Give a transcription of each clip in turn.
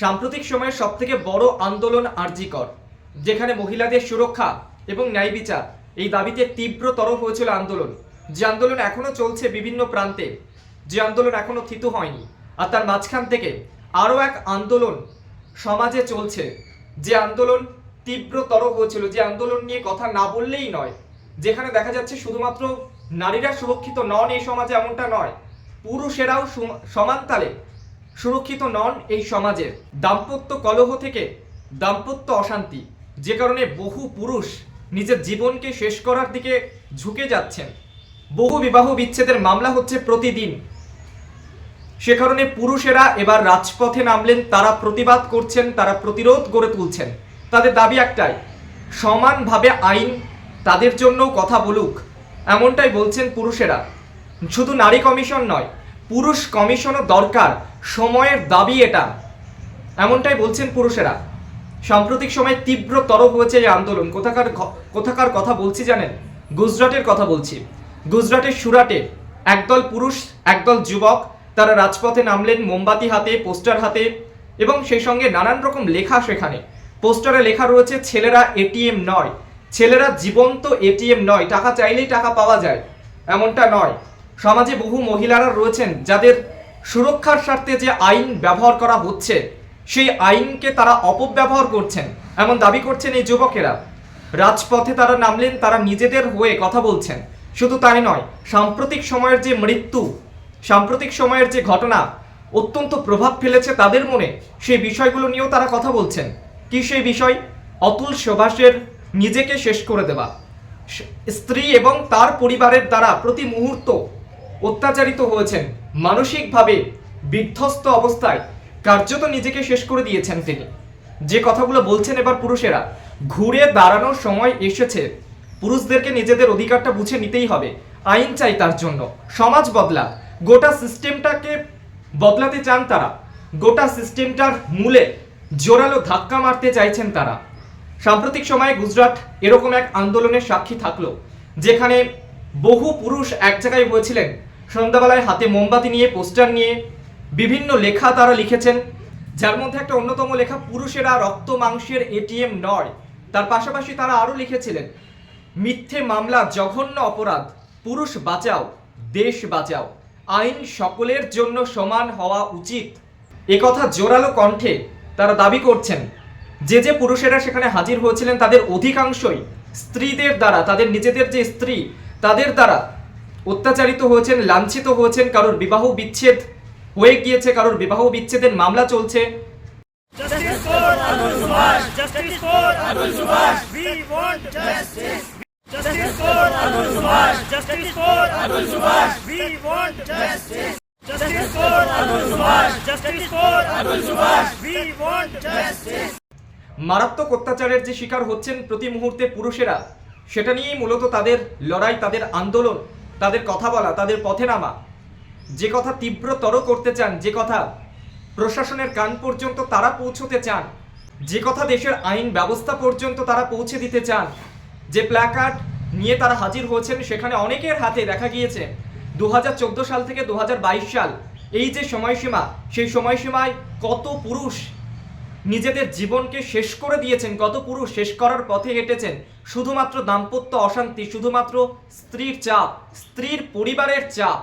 সাম্প্রতিক সময়ের সব থেকে বড় আন্দোলন আরজিকর, যেখানে মহিলাদের সুরক্ষা এবং ন্যায় বিচার এই দাবিতে তীব্রতর হয়েছিল আন্দোলন। যে আন্দোলন এখনও চলছে বিভিন্ন প্রান্তে, যে আন্দোলন এখনও থিতু হয়নি, আর তার মাঝখান থেকে আরও এক আন্দোলন সমাজে চলছে। যে আন্দোলন তীব্রতর হয়েছিল, যে আন্দোলন নিয়ে কথা না বললেই নয়, যেখানে দেখা যাচ্ছে শুধুমাত্র নারীরা সুরক্ষিত নন এই সমাজে এমনটা নয়, পুরুষেরাও সম- সমানতালে সুরক্ষিত নন এই সমাজে দাম্পত্য কলহ থেকে দাম্পত্য অশান্তি, যে কারণে বহু পুরুষ নিজের জীবনকে শেষ করার দিকে ঝুঁকে যাচ্ছেন। বহু বিবাহ বিচ্ছেদের মামলা হচ্ছে প্রতিদিন। সে কারণে পুরুষেরা এবার রাজপথে নামলেন, তারা প্রতিবাদ করছেন, তারা প্রতিরোধ গড়ে তুলছেন। তাদের দাবি একটাই, সমানভাবে আইন তাদের জন্যও কথা বলুক, এমনটাই বলছেন পুরুষেরা। শুধু নারী কমিশন নয় পুরুষ কমিশনও দরকার। সময়ের দাবি এটা। এমনটাই বলছেন পুরুষেরা। সাম্প্রতিক সময়ে তীব্রতর হয়েছে এই আন্দোলন। কোথাকার কোথাকার কথা বলছি জানেন? গুজরাটের কথা বলছি। গুজরাটের সুরাটে একদল পুরুষ, একদল যুবক তারা রাজপথে নামলেন, মোমবাতি হাতে, পোস্টার হাতে এবং সেই সঙ্গে নানান রকম লেখা সেখানে। পোস্টারে লেখা রয়েছে, ছেলেরা এটিএম নয়। ছেলেরা জীবন্ত এটিএম নয়। টাকা চাইলেই টাকা পাওয়া যায়। এমনটা নয়। সমাজে বহু মহিলারা রয়েছেন যাদের সুরক্ষার স্বার্থে যে আইন ব্যবহার করা হচ্ছে, সেই আইনকে তারা অপব্যবহার করছেন। এমন দাবি করছেন এই যুবকেরা। রাজপথে তারা নামলেন, তারা নিজেদের হয়ে কথা বলছেন। শুধু তাই নয়, সাম্প্রতিক সময়ের যে মৃত্যু, সাম্প্রতিক সময়ের যে ঘটনা, অত্যন্ত প্রভাব ফেলেছে তাদের মনে, সেই বিষয়গুলো নিয়েও তারা কথা বলছেন। কি সেই বিষয়? অতুল সুভাষের নিজেকে শেষ করে দেওয়া। স্ত্রী এবং তার পরিবারের দ্বারা প্রতি মুহূর্ত অত্যাচারিত হয়েছেন। মানসিকভাবে বিধ্বস্ত অবস্থায় কার্যত নিজেকে শেষ করে দিয়েছেন তিনি। যে কথাগুলো বলছেন এবার পুরুষেরা, ঘুরে দাঁড়ানোর সময় এসেছে। পুরুষদেরকে নিজেদের অধিকারটা বুঝে নিতেই হবে। আইন চাই তার জন্য। সমাজ বদলা। গোটা সিস্টেমটাকে বদলাতে চান তারা। গোটা সিস্টেমটার মূলে জোরালো ধাক্কা মারতে চাইছেন তারা। সাম্প্রতিক সময়ে গুজরাট এরকম এক আন্দোলনের সাক্ষী থাকল, যেখানে বহু পুরুষ এক জায়গায় হয়েছিলেন। সন্ধ্যাবেলায় হাতে মোমবাতি নিয়ে, পোস্টার নিয়ে বিভিন্ন লেখা তারা লিখেছেন। যার মধ্যে একটা অন্যতম লেখা, পুরুষেরা রক্ত মাংসের এটিএম নয়। তার পাশাপাশি তারা আরও লিখেছিলেন, মিথ্যে মামলা, জঘন্য অপরাধ। পুরুষ বাঁচাও, দেশ বাঁচাও। আইন সকলের জন্য সমান হওয়া উচিত। একথা জোরালো কণ্ঠে তারা দাবি করছেন, যে যে পুরুষেরা সেখানে হাজির হয়েছিলেন, তাদের অধিকাংশই স্ত্রীদের দ্বারা, তাদের নিজেদের যে স্ত্রী, তাদের দ্বারা অত্যাচারিত হয়েছেন লাঞ্ছিত হয়েছেন কারোর বিবাহ বিচ্ছেদ হয়ে গিয়েছে কারোর বিবাহ বিচ্ছেদের মামলা চলছে। মারাত্মক অত্যাচারের যে শিকার হচ্ছেন প্রতি মুহূর্তে পুরুষেরা সেটা নিয়েই মূলত তাদের লড়াই তাদের আন্দোলন। তাদের কথা বলা, তাদের পথে নামা। যে কথা তীব্রতর করতে চান, যে কথা প্রশাসনের কান পর্যন্ত তারা পৌঁছতে চান, যে কথা দেশের আইন ব্যবস্থা পর্যন্ত তারা পৌঁছে দিতে চান, যে প্ল্যাকার্ড নিয়ে তারা হাজির হয়েছেন, সেখানে অনেকের হাতে দেখা গিয়েছে। দু হাজার চোদ্দ সাল থেকে দু হাজার বাইশ সাল, এই যে সময়সীমা, সেই সময়সীমায় কত পুরুষ নিজেদের জীবনকে শেষ করে দিয়েছেন। কত পুরুষ শেষ করার পথে হেঁটেছেন। শুধুমাত্র দাম্পত্য অশান্তি, শুধুমাত্র স্ত্রীর চাপ, স্ত্রীর পরিবারের চাপ।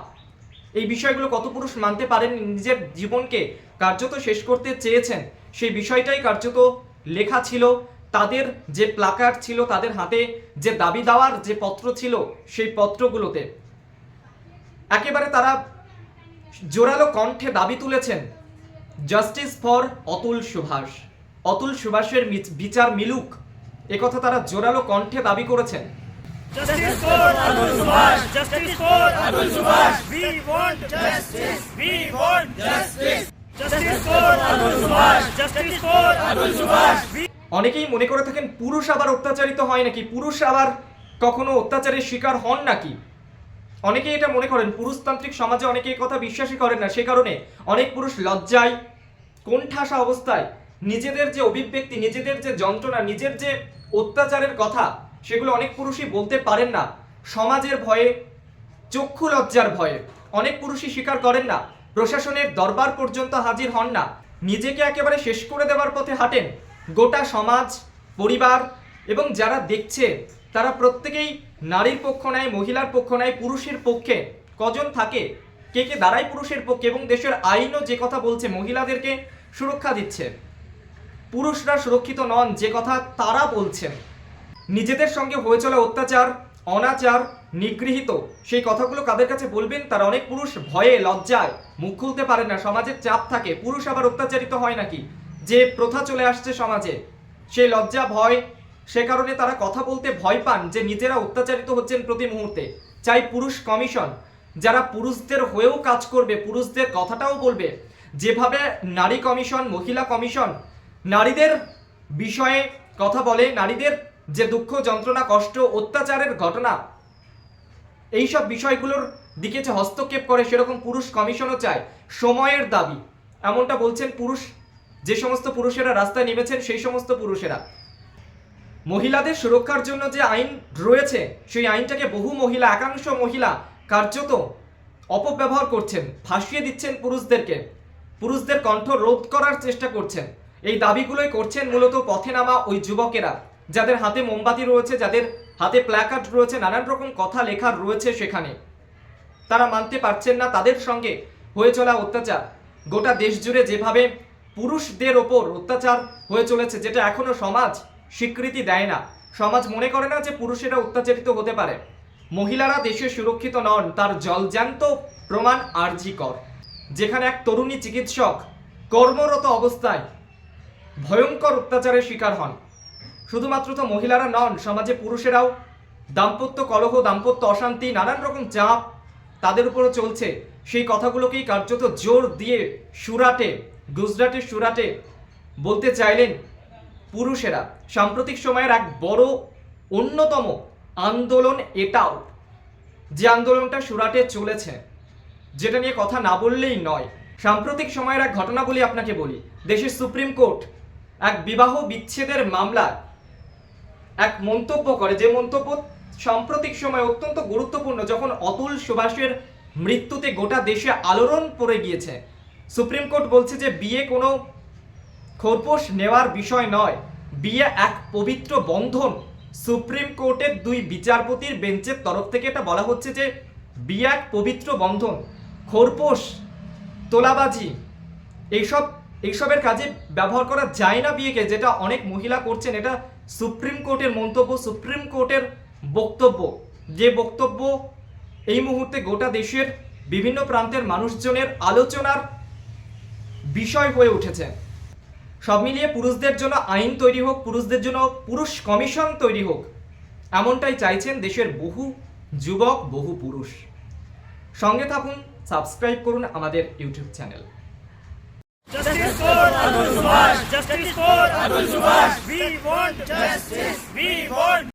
এই বিষয়গুলো কত পুরুষ মানতে পারেন নিজের জীবনকে কার্যত শেষ করতে চেয়েছেন। সেই বিষয়টাই কার্যত লেখা ছিল, তাদের যে প্লাকার ছিল, তাদের হাতে যে দাবি দেওয়ার যে পত্র ছিল, সেই পত্রগুলোতে। একেবারে তারা জোরালো কণ্ঠে দাবি তুলেছেন। Justice for Atul Subhash. Atul সুভাষের বিচার মিলুক? একথা তারা জোরালো কণ্ঠে দাবি করেছেন। অনেকেই মনে করে থাকেন পুরুষ আবার অত্যাচারিত হয় নাকি? পুরুষ আবার কখনো অত্যাচারের শিকার হন নাকি? অনেকেই এটা মনে করেন, পুরুষতান্ত্রিক সমাজে অনেকে কথা বিশ্বাসই করেন না। সে কারণে অনেক পুরুষ লজ্জায়, কোণঠাসা অবস্থায় নিজেদের যে অভিব্যক্তি, নিজেদের যে যন্ত্রণা, নিজের যে অত্যাচারের কথা, সেগুলো অনেক পুরুষই বলতে পারেন না। সমাজের ভয়ে, চক্ষু লজ্জার ভয়ে অনেক পুরুষই স্বীকার করেন না। প্রশাসনের দরবার পর্যন্ত হাজির হন না। নিজেকে একেবারে শেষ করে দেওয়ার পথে হাঁটেন। গোটা সমাজ, পরিবার এবং যারা দেখছে তারা প্রত্যেকেই নারীর পক্ষ নেয়, মহিলার পক্ষ নেয়, পুরুষের পক্ষে কজন থাকে, কে কে দাঁড়ায় পুরুষের পক্ষে এবং দেশের আইনও যে কথা বলছে মহিলাদেরকে সুরক্ষা দিচ্ছে। পুরুষরা সুরক্ষিত নন, যে কথা তারা বলছেন। নিজেদের সঙ্গে হয়ে চলা অত্যাচার, অনাচার, নিগৃহীত, সেই কথাগুলো কাদের কাছে বলবেন? তারা অনেক পুরুষ ভয়ে, লজ্জায়, মুখ খুলতে পারে না সমাজের চাপ থাকে, পুরুষ আবার অত্যাচারিত হয় নাকি? যে প্রথা চলে আসছে সমাজে সেই লজ্জা, ভয় সে কারণে তারা কথা বলতে ভয় পান যে নিজেরা অত্যাচারিত হচ্ছেন প্রতি মুহূর্তে। চাই পুরুষ কমিশন, যারা পুরুষদের হয়েও কাজ করবে, পুরুষদের কথাটাও বলবে। যেভাবে নারী কমিশন, মহিলা কমিশন, নারীদের বিষয়ে কথা বলে, নারীদের যে দুঃখ, যন্ত্রণা, কষ্ট, অত্যাচারের ঘটনা এই সব বিষয়গুলোর দিকে যে হস্তক্ষেপ করে, সেরকম পুরুষ কমিশনও চায়। সময়ের দাবি, এমনটা বলছেন পুরুষ, যে সমস্ত পুরুষেরা রাস্তায় নেমেছেন, সেই সমস্ত পুরুষেরা। মহিলাদের সুরক্ষার জন্য যে আইন রয়েছে, সেই আইনটাকে বহু মহিলা, একাংশ মহিলা কার্যত অপব্যবহার করছেন, ফাঁসিয়ে দিচ্ছেন পুরুষদেরকে। পুরুষদের কণ্ঠ রোধ করার চেষ্টা করছেন। এই দাবিগুলোই করছেন মূলত পথে নামা ওই যুবকেরা, যাদের হাতে মোমবাতি রয়েছে, যাদের হাতে প্ল্যাকার্ড রয়েছে, নানান রকম কথা লেখা রয়েছে সেখানে। তারা মানতে পারছেন না তাদের সঙ্গে হয়ে চলা অত্যাচার। গোটা দেশ জুড়ে যেভাবে পুরুষদের ওপর অত্যাচার হয়ে চলেছে, যেটা এখনও সমাজ স্বীকৃতি দেয় না। সমাজ মনে করে না যে পুরুষেরা অত্যাচারিত হতে পারে। মহিলারা দেশে সুরক্ষিত নন, তার জলজ্যান্ত প্রমাণ আর্জিকর যেখানে এক তরুণী চিকিৎসক কর্মরত অবস্থায় ভয়ঙ্কর অত্যাচারের শিকার হন। শুধুমাত্র তো মহিলারা নন, সমাজে পুরুষেরাও দাম্পত্য কলহ, দাম্পত্য অশান্তি, নানান রকম চাপ তাদের উপরও চলছে। সেই কথাগুলোকেই কার্যত জোর দিয়ে সুরাটে, গুজরাটের সুরাটে বলতে চাইলেন পুরুষেরা সাম্প্রতিক সময়ের এক বড় অন্যতম আন্দোলন এটাও। যে আন্দোলনটা সুরাটে চলেছে, যেটা নিয়ে কথা না বললেই নয়। সাম্প্রতিক সময়ের এক ঘটনা বলি আপনাকে বলি। দেশের সুপ্রিম কোর্ট এক বিবাহ বিচ্ছেদের মামলায় এক মন্তব্য করে। যে মন্তব্য সাম্প্রতিক সময় অত্যন্ত গুরুত্বপূর্ণ। যখন অতুল সুভাষের মৃত্যুতে গোটা দেশে আলোড়ন পড়ে গিয়েছে, সুপ্রিম কোর্ট বলছে যে বিয়ে কোনো খোরপোশ নেওয়ার বিষয় নয়। বিয়ে এক পবিত্র বন্ধন। সুপ্রিম কোর্টের দুই বিচারপতির বেঞ্চের তরফ থেকে এটা বলা হচ্ছে যে, বিয়ে এক পবিত্র বন্ধন। খোরপোশ, তোলাবাজি, এইসব, এইসবের কাজে ব্যবহার করা যায় না বিয়েকে, যেটা অনেক মহিলা করছেন। এটা সুপ্রিম কোর্টের মন্তব্য, সুপ্রিম কোর্টের বক্তব্য। যে বক্তব্য এই মুহূর্তে গোটা দেশের বিভিন্ন প্রান্তের মানুষজনের আলোচনার বিষয় হয়ে উঠেছে। সব মিলিয়ে পুরুষদের জন্য আইন তৈরি হোক, পুরুষদের জন্য পুরুষ কমিশন তৈরি হোক, এমনটাই চাইছেন দেশের বহু যুবক, বহু পুরুষ সঙ্গে থাকুন, সাবস্ক্রাইব করুন আমাদের YouTube channel Justice for Abdul. Justice for Abdul. We want justice. We want